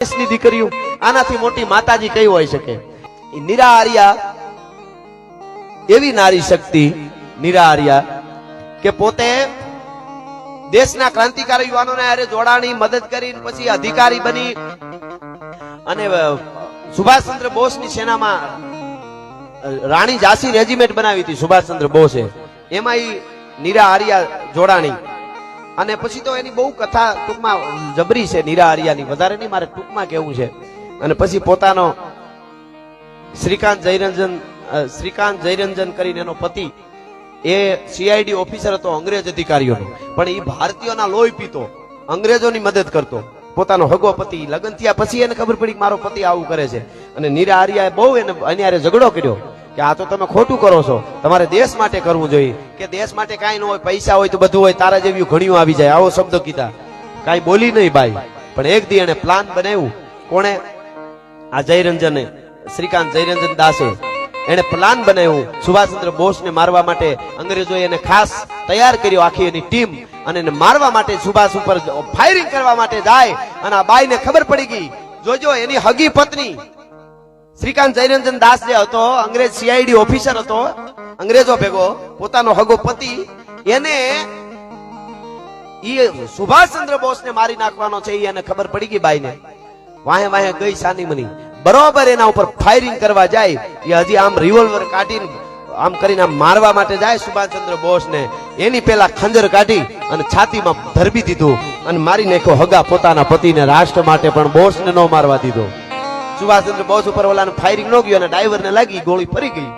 દેશની દીકરીઓ, આનાથી મોટી માતાજી કઈ હોઈ શકે? ઈ નીરા એવી નારી શક્તિ નીરા કે પોતે દેશના ક્રાંતિકારી યુવાનોને આરે જોડાણી, મદદ કરી, પછી અધિકારી બની. અને સુભાષચંદ્ર બોસની સેનામાં રાણી ઝાંસી રેજિમેન્ટ બનાવી હતી સુભાષચંદ્ર બોસે. એમાં નીરા આર્યા જોડાણી. અને પછી તો એની બહુ કથા ટૂંકમાં જબરી છે નીરા આર્યાની વધારે નહીં, મારે ટૂંકમાં કેવું છે. અને પછી પોતાનો શ્રીકાંત જયરંજન શ્રીકાંત જયરંજન કરીને એનો પતિ, એ સીઆઈડી ઓફિસર હતો, અંગ્રેજ અધિકારીઓનો. પણ એ ભારતીયોના લોહી પીતો, અંગ્રેજોની મદદ કરતો. પોતાનો હગો પતિ, લગ્ન થયા પછી એને ખબર પડી મારો પતિ આવું કરે છે. અને નીરા આર્યાએ બહુ એને અન્યારે ઝઘડો કર્યો. કે આ તો તમે ખોટું કરો છો. તમારે દેશ માટે કરવું જોઈએ. કે દેશ માટે કાંઈ ન હોય, પૈસા હોય તો બધું હોય, તારા જેવી ઘણીઓ આવી જાય. આવો શબ્દ કીધા. કાંઈ બોલી નહીં ભાઈ. પણ એક દી એને પ્લાન બનાવ્યું. કોણે? આ જયરંજને, શ્રીકાંત જયરંજન દાસે. એને પ્લાન બનાવ્યું. સુભાષચંદ્ર બોસને મારવા માટે અંગ્રેજોએ એને ખાસ તૈયાર કર્યો, આખી એની ટીમ અને એને મારવા માટે સુભાષ ઉપર ફાયરિંગ કરવા માટે જાય. અને આ બાઈને ખબર પડી ગઈ. જોજો, એની હગી પત્ની શ્રીકાંત જયરંજન દાસ જે હતો, અંગ્રેજ સીઆઈડી ઓફિસર હતો, અંગ્રેજો ભેગો, પોતાનો હગો પતિ. એને ઈ સુભાષચંદ્ર બોસને મારી નાખવાનો છે એને ખબર પડી ગઈ બાઈને. વાહે વાહે ગઈ સાની બરોબર એના ઉપર ફાયરિંગ કરવા જાય, એ હજી આમ રિવોલ્વર કાઢીને, આમ કરીને આમ મારવા માટે જાય સુભાષચંદ્ર બોસને. એની પેલા ખંજર કાઢી અને છાતીમાં ધરબી દીધું અને મારી નાખ્યો હગા પોતાના પતિને રાષ્ટ્ર માટે પણ બોસને ન મારવા દીધો. સુભાષચંદ્ર બોસ ઉપર ઓલાને ફાયરિંગ ન ગયો અને ડ્રાઈવરને લાગી, ગોળી ફરી ગઈ.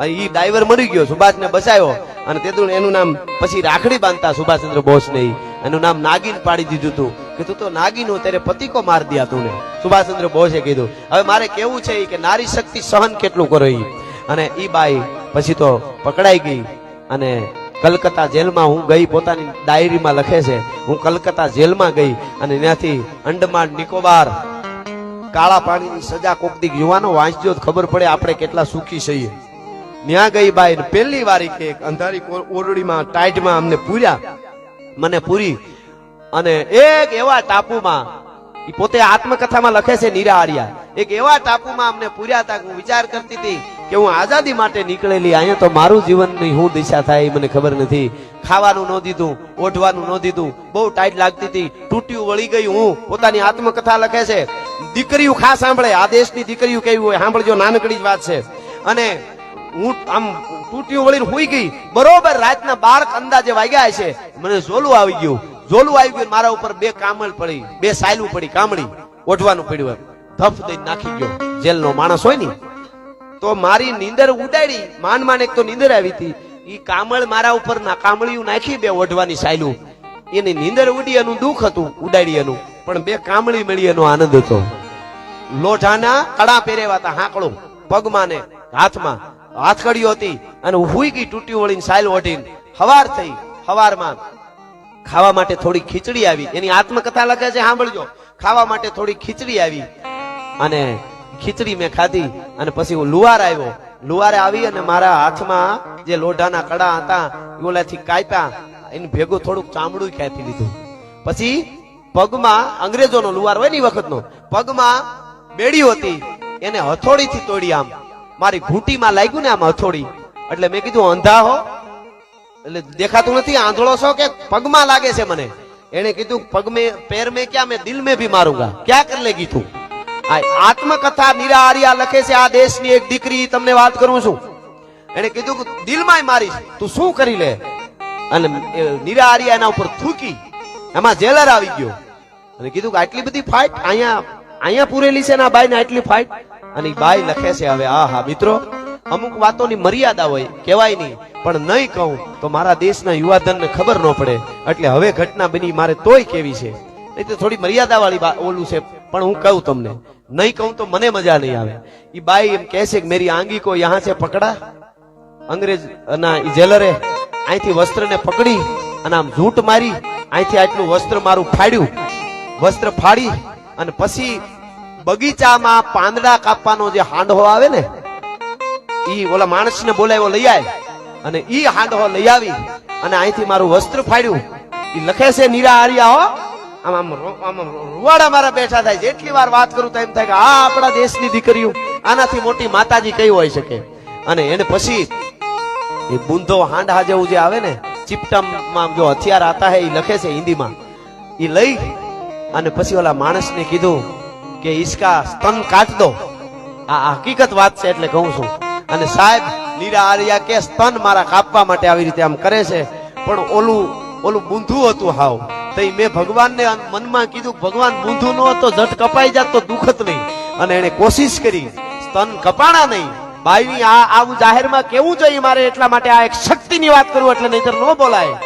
અને ઈ ડ્રાઈવર મરી ગયો, સુભાષને બચાવ્યો અને તેતું એનું નામ પછી રાખડી બાંધતા સુભાષચંદ્ર બોસને. એનું નામ નાગીન પાડી દીધું તું. કે તું તો નાગીન હો, ત્યારે પતિકો માર દિયા તુને સુભાષચંદ્ર બોસે કીધું, હવે મારે કેવું છે કે નારી શક્તિ સહન કેટલું કરો ઈ? અને ઈ બાઈ પછી તો પકડાઈ ગઈ. અને કલકત્તા જેલમાં હું ગઈ, પોતાની ડાયરીમાં લખે છે, હું કલકત્તા જેલમાં ગઈ અને ત્યાંથી અંડમાન નિકોબાર કાળા પાણીની સજા કોકદી યુવાનો વાંચજો ખબર પડે આપણે કેટલા સુખી છીએ. ન્યા ગઈ બાઈ પેલી વારી કે અંધારી ઓરડીમાં, ટાઈટમાં અમને પૂર્યા. મને પૂરી. અને એક એવા ટાપુમાં પોતે આત્મકથામાં લખે છે નીરા આર્યા. એક એવા ટાપુમાં અમને પૂર્યા હતા હું વિચાર કરતી હતી કે હું આઝાદી માટે નીકળેલી, અહીંયા તો મારું જીવનની શું દિશા થાય એ મને ખબર નથી. ખાવાનું ન દીધું, ઓઢવાનું ન દીધું. બહુ ટાઈટ લાગતી હતી. તૂટ્યું, વળી ગઈ હું. પોતાની આત્મકથા લખે છે. દીકરીઓ ખાસ સાંભળે. આ દેશની દીકરીઓ કેવી હોય, સાંભળજો, નાનકડી જ વાત છે. અને હું આમ તૂટ્યું વળીને હોઈ ગઈ. બરોબર રાતના બાર અંદાજે વાગ્યા છે મને ઝોલું આવી ગયું. ઝોલું આવી ગયું મારા ઉપર બે કામળ પડી. બે સાયલું પડી, કામળી. ઓઢવાનું પડ્યું ધફ દઈને નાખી ગયો. જેલનો માણસ હોય ને. તો મારી નીંદર ઉડાડી. માંડ માંડ એક તો નીંદર આવી હતી. ઈ કામળ મારા ઉપર ના કામળિયું નાખી બે ઓઢવાની સાયલું. એની નીંદર ઉડી એનું દુઃખ હતું, ઉડાડી એનું. પણ બે કામળી મળી એનો આનંદ હતો. લોઢાના કડા પહેરેવા હતા હાંકળું. પગમાં ને હાથમાં, હાથકડીઓ હતી અને હુઈ ગઈ તૂટી વળીને સાયલ ઓઢીને હવાર થઈ, હવારમાં ખાવા માટે થોડી ખીચડી આવી. એની આત્મકથા લખે છે, સાંભળજો. ખાવા માટે થોડી ખીચડી આવી અને ખીચડી મેં ખાધી અને પછી હું લુવાર આવ્યો. લુવારે આવી અને મારા હાથમાં જે લોઢાના કડા હતા ઓલાથી કાપ્યા. એને ભેગું થોડુંક ચામડું ખેંચી લીધું. પછી પગમાં, અંગ્રેજોનો લુવાર હોય ને વખતનો, પગમાં બેડી હતી, એને હથોડીથી તોડી આમ. મારી ઘૂંટીમાં લાગ્યું ને આમ હથોડી. એટલે મેં કીધું, અંધા હો. એટલે દેખાતું નથી, આંધળો છો કે પગમાં લાગે છે મને? એને કીધું, પગ મેં, પેર મેં ક્યાં, મેં દિલ મેં ભી મારુંગા. ક્યાં કર લેગી તું? આ આત્મકથા નીરા આર્યા લખે છે, આ દેશની એક દીકરી, તમને વાત કરું છું. એને કીધું કે દિલમાંય મારીશ, તું શું કરી લે? અને એ નીરા આર્યા એના ઉપર થૂકી. એમાં જેલર આવી ગયો. અને કીધું કે આટલી બધી ફાઇટ અહીંયા અહીંયા પૂરેલી છે ને આ બાઈને આટલી ફાઇટ અને બાઈ લખે છે હવે આ હા મિત્રો, અમુક વાતોની મર્યાદા હોય, કહેવાય નહીં, પણ નહીં કહું તો મારા દેશના યુવાધનને ખબર ન પડે. એટલે હવે ઘટના બની, મારે તોય કેવી છે. નહીં તો થોડી મર્યાદા વાળી ઓલું છે, પણ હું કહું તમને, નહીં કહું તો મને મજા નહીં આવે. એ બાઈ એમ કહે છે કે મેરી આંગી કો યહાં છે, પકડા. અંગ્રેજ ના જેલરે અહીંથી વસ્ત્રને પકડી અને આમ ઝૂંટ મારી અહીંથી આટલું વસ્ત્ર મારું ફાડ્યું. વસ્ત્ર ફાડી અને પછી બગીચામાં પાંદડા કાપવાનો જે હાંડો આવે ને, ઈ ઓલા માણસને બોલાવ્યો લઈ આવે અને ઈ હાંડો લઈ આવી અને અહીંથી મારું વસ્ત્ર ફાડ્યું. ઈ લખે છે, નીરા આર્યા હો. આમ આમ આમ રૂવાડા મારા બેઠા થાય. જેટલી વાર વાત કરું તો એમ થાય કે, આ આપણા દેશની દીકરીઓ, આનાથી મોટી માતાજી કઈ હોઈ શકે? અને એને પછી એ બુંધો હાંડા જેવું જે આવે ને, ચિપટમમાં જો હથિયાર આતા હે એ લખે છે હિન્દીમાં. એ લઈ અને પછી ઓલા માણસને કીધું કે ઈસકા સ્તન કાટ દો. આ હકીકત વાત છે એટલે કહું છું. અને સાહેબ, નીરા આર્યા કે સ્તન મારા કાપવા માટે આવી રીતે આમ કરે છે. પણ ઓલું ઓલું બુંધું હતું હાવ. તો મેં ભગવાનને મનમાં કીધું ભગવાન બુંધું નો હતો, જટ કપાઈ જાત તો દુખત નહીં. અને એને કોશિશ કરી, સ્તન કપાણા નહીં. બાઈની આ, આવું જાહેરમાં કેવું જોઈએ મારે એટલા માટે આ એક શક્તિની વાત કરું એટલે નહીતર ન બોલાય.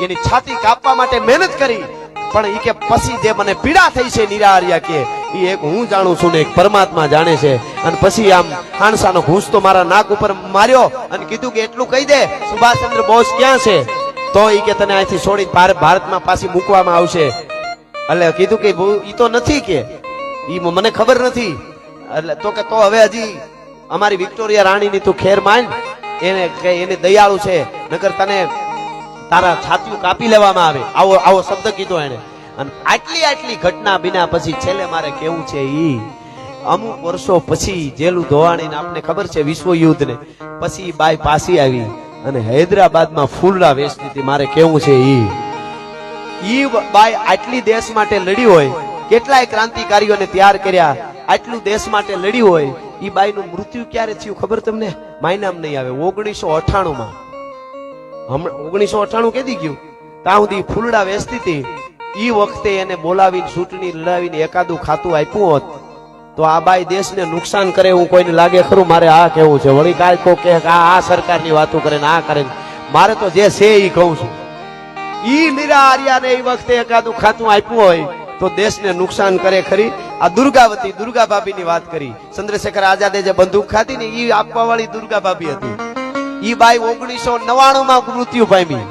એની છાતી કાપવા માટે મહેનત કરી પણ ઈ કે પછી જે મને પીડા થઈ છે નિરાહાર્યા કે. ઈ એક હું જાણું છું ને એક પરમાત્મા જાણે છે. અને પછી આમ હાણસાનો ઘૂસ તો મારા નાક ઉપર માર્યો અને કીધું કે એટલું કહી દે, સુભાષચંદ્ર બોઝ ક્યાં છે? તો ઈ કે તને અહીંથી છોડી ભારત ભારતમાં પાછી મૂકવામાં આવશે. એટલે કીધું કે એ તો નથી કે. ઈ મને ખબર નથી. એટલે તો કે તો હવે હજી અમારી વિક્ટોરિયા રાણીની તું ખેર માન એને કે એને દયાળુ છે. નકર તને તારા છાતીયું કાપી લેવામાં આવે. આવો આવો શબ્દ કીધો એને અને આટલી આટલી ઘટના બિના પછી છેલ્લે મારે કેવું છે ઈ? અમુક વર્ષો પછી જેલું ધોવાણીને આપને ખબર છે વિશ્વ યુદ્ધ ને પછી બાઈ પાછી આવી અને હૈદરાબાદમાં ફૂલડા વેચતી મારે કેવું છે ઈ? ઈ બાઈ આટલી દેશ માટે લડી હોય, કેટલાય ક્રાંતિકારીઓને તૈયાર કર્યા, આટલું દેશ માટે લડી હોય, ઈ બાઈનું મૃત્યુ ક્યારે થયું ખબર તમને? માયનામ નહીં આવે. ઓગણીસો અઠાણું માં ઓગણીસો અઠાણું કેદી ગયું? ત્યાં સુધી ફૂલડા વેચતી હતી. ઈ વખતે એને બોલાવીને ચૂંટણી લડાવીને એકાદું ખાતું આપ્યું હોત. તો આ બાઈ દેશને નુકસાન કરે હું કોઈને લાગે? ખરું, મારે આ કેવું છે. વળી કાલ કો કે આ સરકારની વાતો કરે ને આ કરે મારે તો જે છે એ કહું છું. ઈ મીરા આર્યાને એ વખતે એકાદું ખાતું આપ્યું હોય તો દેશને નુકસાન કરે ખરી? આ દુર્ગાવતી, દુર્ગા ભાભીની વાત કરી. ચંદ્રશેખર આઝાદે જે બંદૂક ખાધી ને એ આપવા વાળી દુર્ગા ભાભી હતી. ઈ બાઈ ઓગણીસો નવાણું માં મૃત્યુ પામી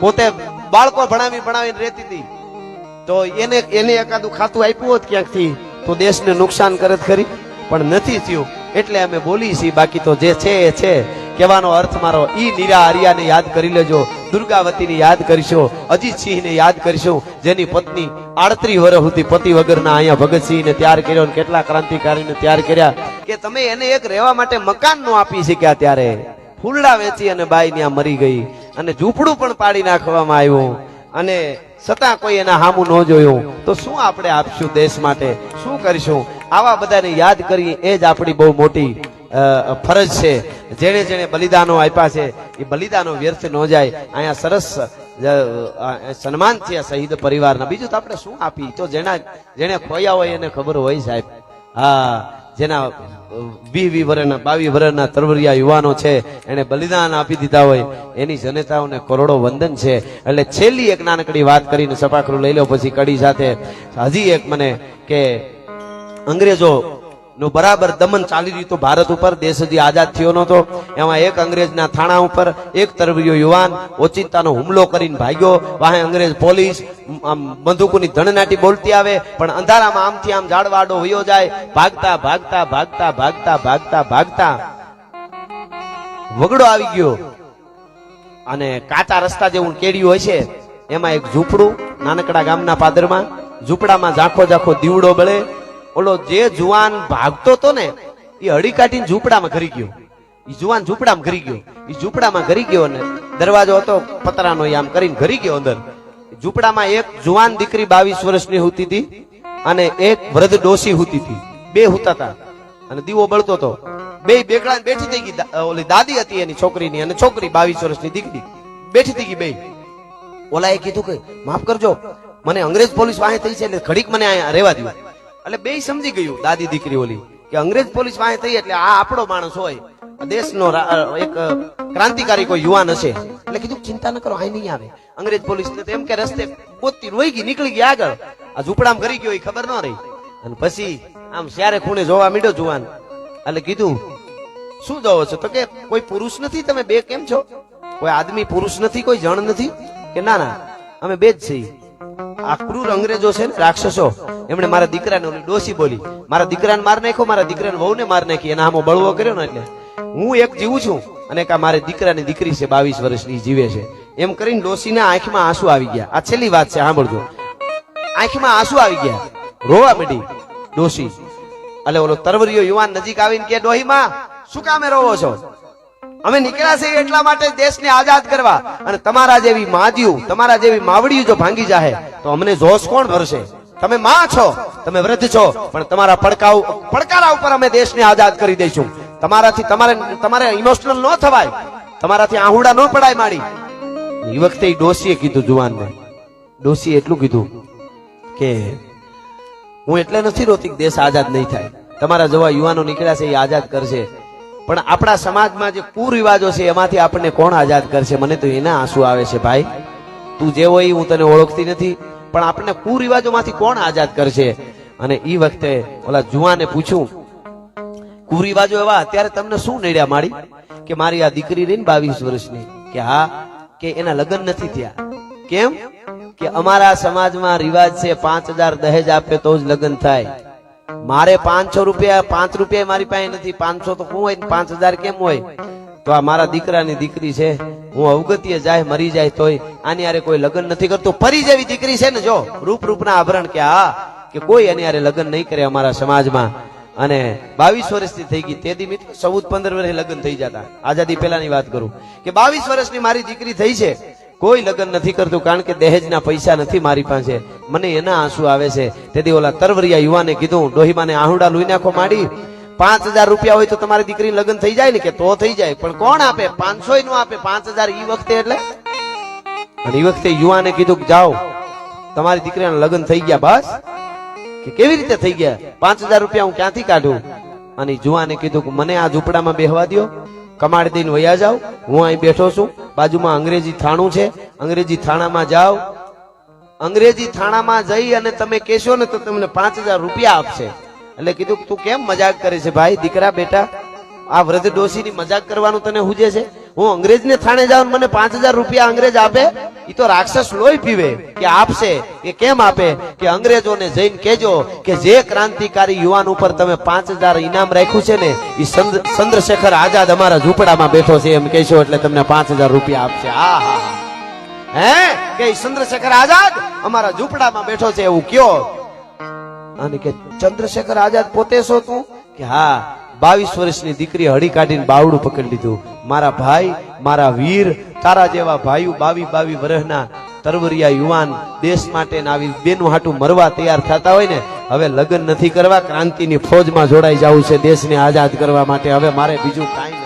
પોતે બાળકો ભણાવી ભણાવીને રહેતી હતી. તો એને એને એકાદું ખાતું આપ્યું હોત ક્યાંકથી, તો દેશને નુકસાન કરે ખરી. પણ નથી થયું. એટલે અમે બોલી છીએ, બાકી તો જે છે એ છે. કહેવાનો અર્થ મારો, ઈ નીરા આર્યાને યાદ કરી લેજો. દુર્ગાવતીને યાદ કરીશું, અજીતસિંહને યાદ કરીશું. જેની પત્ની આડત્રી વર્ષ સુધી પતિ વગરના અહીંયા ભગતસિંહને ત્યાર કર્યો અને કેટલા ક્રાંતિકારીને ત્યાર કર્યા. કે તમે એને એક રહેવા માટે મકાન નો આપી શક્યા ત્યારે ફૂલડા વેચી અને બાઈ ત્યાં મરી ગઈ અને ઝૂંપડું પણ પાડી નાખવામાં આવ્યું અને છતાં કોઈ એના હામું ન જોયું. તો શું આપણે આપશું દેશ માટે? શું કરીશું? આવા બધાને યાદ કરી એ જ આપણી બહુ મોટી ફરજ છે. જેણે જેણે બલિદાનો આપ્યા છે, એ બલિદાનો વ્યર્થ ન જાય. અહીંયા સરસ સન્માન છે શહીદ પરિવારના. બીજું તો આપણે શું આપી? તો જેના, જેણે ખોયા હોય એને ખબર હોય સાહેબ. હા. જેના વી વી વર્ષના બાવી વર્ષના તરવરિયા યુવાનો છે એને બલિદાન આપી દીધા હોય, એની જનતાઓને કરોડો વંદન છે. એટલે છેલ્લી એક નાનકડી વાત કરીને સપાખરું લઈ લો, પછી કડી સાથે. હજી એક મને કે, અંગ્રેજો નું બરાબર દમન ચાલી રહ્યું હતું ભારત ઉપર, દેશ હજી આઝાદ થયો નતો એમાં એક અંગ્રેજના થાણા ઉપર એક તરવીયો યુવાન ઓચિંતાનો હુમલો કરીને ભાગ્યો. વાહે અંગ્રેજ પોલીસ, આમ બંદૂકોની ધણનાટી બોલતી આવે, પણ અંધારામાં આમથી આમ ઝાડવાડો વયો જાય. ભાગતા ભાગતા ભાગતા ભાગતા ભાગતા ભાગતા વગડો આવી ગયો. અને કાચા રસ્તા જેવું કેડિયું હોય છે, એમાં એક ઝૂંપડું નાનકડા ગામના પાદરમાં, ઝૂંપડામાં ઝાંખો ઝાંખો દીવડો બળે ઓલો જે જુવાન ભાગતો હતો ને, એ હળી કાઢીને ઝૂંપડામાં ઘરી ગયો. એ જુવાન ઝૂંપડામાં ઘરી ગયો. એ ઝૂંપડામાં ઘરી ગયો ને દરવાજો હતો પતરાનો આમ કરીને ઘરી ગયો અંદર. ઝૂંપડામાં એક જુવાન દીકરી બાવીસ વર્ષની હોતી હતી અને એક વૃદ્ધ ડોસી હોતી હતી બે હુતા હતા અને દીવો બળતો હતો. બે બેકડા બેઠી થઈ ગઈ. ઓલી દાદી હતી એની છોકરીની અને છોકરી બાવીસ વર્ષની દીકરી. બેઠી થઈ ગઈ બે. ઓલાએ કીધું કે, માફ કરજો. મને અંગ્રેજ પોલીસ વાહે થઈ છે એટલે ઘડીક મને અહીંયા રહેવા દો એટલે બે સમજી ગયું, દાદી દીકરી ઓલી, કે અંગ્રેજ પોલીસ પાસે થઈ એટલે આ આપણો માણસ હોય. દેશનો એક ક્રાંતિકારી કોઈ યુવાન હશે. એટલે કીધું, ચિંતા ન કરો અહીં નહીં આવે. અંગ્રેજ પોલીસ ને એમ કે રસ્તે પોતી રોઈ ગઈ, નીકળી ગઈ આગળ. આ ઝૂંપડામાં કરી ગયો એ ખબર ન રહી. અને પછી આમ શ્યારે ખૂણે જોવા મીડ્યો જુવાન. એટલે કીધું, શું જોવો છો? તો કે કોઈ પુરુષ નથી? તમે બે કેમ છો? કોઈ આદમી પુરુષ નથી? કોઈ જણ નથી? કે ના ના, અમે બે જ છીએ. આ ક્રૂર અંગ્રેજો છે ને, રાક્ષસો. એમણે મારા દીકરાને ઓલી ડોસી બોલી. મારા દીકરાને માર નાખ્યો, મારા દીકરાને વહુને માર નાખી. એના આમો બળવો કર્યો ને એટલે. હું એક જીવું છું અને કા મારે દીકરાની દીકરી છે, બાવીસ વર્ષની, જીવે છે. એમ કરીને ડોસીના આંખમાં આંસુ આવી ગયા. આ છેલ્લી વાત છે, સાંભળજો. આંખમાં આંસુ આવી ગયા. રોવા માંડી ડોશી એટલે ઓલો તરવરીયો યુવાન નજીક આવીને કે ડોહીમાં, શું કામે રોવો છો? અમે નીકળ્યા છે એટલા માટે દેશને આઝાદ કરવા. અને તમારા જેવી માજીયું તમારા જેવી માવડીઓ જો ભાંગી જાહે તો અમને જોશ કોણ ભરશે? તમે માં છો, તમે વૃદ્ધ છો, પણ તમારા પડકાઉ પડકારા ઉપર અમે દેશને આઝાદ કરી દઈશું. તમારાથી તમારે તમારે ઇમોશનલ ન થવાય. તમારાથી આહુડા ન પડાય માડી. એ વખતે ડોસીએ કીધું જુવાનને ડોસીએ એટલું કીધું કે, હું એટલે નથી રોતી દેશ આઝાદ નહીં થાય. તમારા જેવા યુવાનો નીકળ્યા છે, એ આઝાદ કરશે. પણ આપણા સમાજમાં જે કુરિવાજો છે, એમાંથી આપણને કોણ આઝાદ કરશે? મને તો એના આંસુ આવે છે, ભાઈ. તું જે હોય એ હું તને ઓળખતી નથી. પણ આપણને કુરિવાજોમાંથી કોણ આઝાદ કરશે? અને એ વખતે ઓલા જુવાને પૂછ્યું કુરિવાજો એવા અત્યારે તમને શું નડ્યા મારી કે મારી આ દીકરી રહી ને બાવીસ વર્ષની. કે હા, કે એના લગ્ન નથી થયા. કેમ? કે અમારા સમાજમાં રિવાજ છે, પાંચ હજાર દહેજ આપે તો જ લગ્ન થાય. મારે પાંચસો રૂપિયા, પાંચ રૂપિયા મારી પાસે નથી, પાંચસો તો શું હોય પાંચ હજાર કેમ હોય? તો આ મારા દીકરાની દીકરી છે. હું અવગત્ય જાય, મરી જાય તોય આની હારે કોઈ લગ્ન નથી કરતું. ફરી જેવી દીકરી છે ને જો રૂપ રૂપના આભરણ કે હા કે કોઈ એની હારે લગ્ન નહીં કરે અમારા સમાજમાં. અને બાવીસ વર્ષની થઈ ગઈ. તેથી મિત્ર ચૌદ, પંદર વર્ષે લગ્ન થઈ જતા. આઝાદી પહેલાની વાત કરું. કે બાવીસ વર્ષની મારી દીકરી થઈ છે. કોઈ લગ્ન નથી કરતું કારણ કે દહેજના પૈસા નથી મારી પાસે. મને એના આંસુ આવે છે. તેથી ઓલા તરવરિયા યુવાને કીધું, ડોહીમાને આહુડા લુઈ નાખો માડી. પાંચ હજાર રૂપિયા હોય તો તમારી દીકરી લગ્ન થઈ જાય ને કે તો થઈ જાય. પણ કોણ આપે? પાંચસો નું આપે? પાંચ હજાર ઈ વખતે એટલે? અને ઈ વખતે યુવાને કીધું કે જાઓ, તમારી દીકરીના લગ્ન થઈ ગયા બસ. કે કેવી રીતે થઈ ગયા? પાંચ હજાર રૂપિયા હું ક્યાંથી કાઢું? અને જુવાને કીધું કે મને આ ઝૂંપડામાં બેહવા દ્યો. કમાડ દઈને વયા જાવ હું અહીં બેઠો છું. બાજુમાં અંગ્રેજી થાણું છે. અંગ્રેજી થાણામાં જાઓ. અંગ્રેજી થાણામાં જઈ અને તમે કહેશો ને તો તમને પાંચ હજાર રૂપિયા આપશે. એટલે કીધું, તું કેમ મજાક કરે છે ભાઈ? દીકરા, બેટા, આ વૃદ્ધ ડોશીની મજાક કરવાનું તને હુજે છે? હું અંગ્રેજને થાણે જાઉં મને પાંચ હજાર રૂપિયા અંગ્રેજ આપે? એ તો રાક્ષસ લોહી પીવે કે આપશે? કે કેમ આપે? કે અંગ્રેજોને જઈને કેજો કે જે ક્રાંતિકારી યુવાન ઉપર તમે પાંચ હજાર ઇનામ રાખ્યું છે ને એ ચંદ્રશેખર આઝાદ અમારા ઝૂંપડામાં બેઠો છે, એમ કહેશો એટલે તમને પાંચ હજાર રૂપિયા આપશે. હા હા. હે? કે ચંદ્રશેખર આઝાદ અમારા ઝૂંપડામાં બેઠો છે, એવું કયો? અને કે ચંદ્રશેખર આઝાદ પોતે છો તું? કે હા, બાવીસ વર્ષની દીકરી હળી કાઢીને બાવડું પકડી લીધું. મારા ભાઈ, મારા વીર, તારા જેવા ભાઈઓ બાવી બાવી વર્ષના તરવરિયા યુવાન દેશ માટે આવી બેનું હાટું મરવા તૈયાર થતા હોય ને, હવે લગ્ન નથી કરવા, ક્રાંતિની ફોજમાં જોડાઈ જવું છે દેશને આઝાદ કરવા માટે. હવે મારે બીજું કાંઈ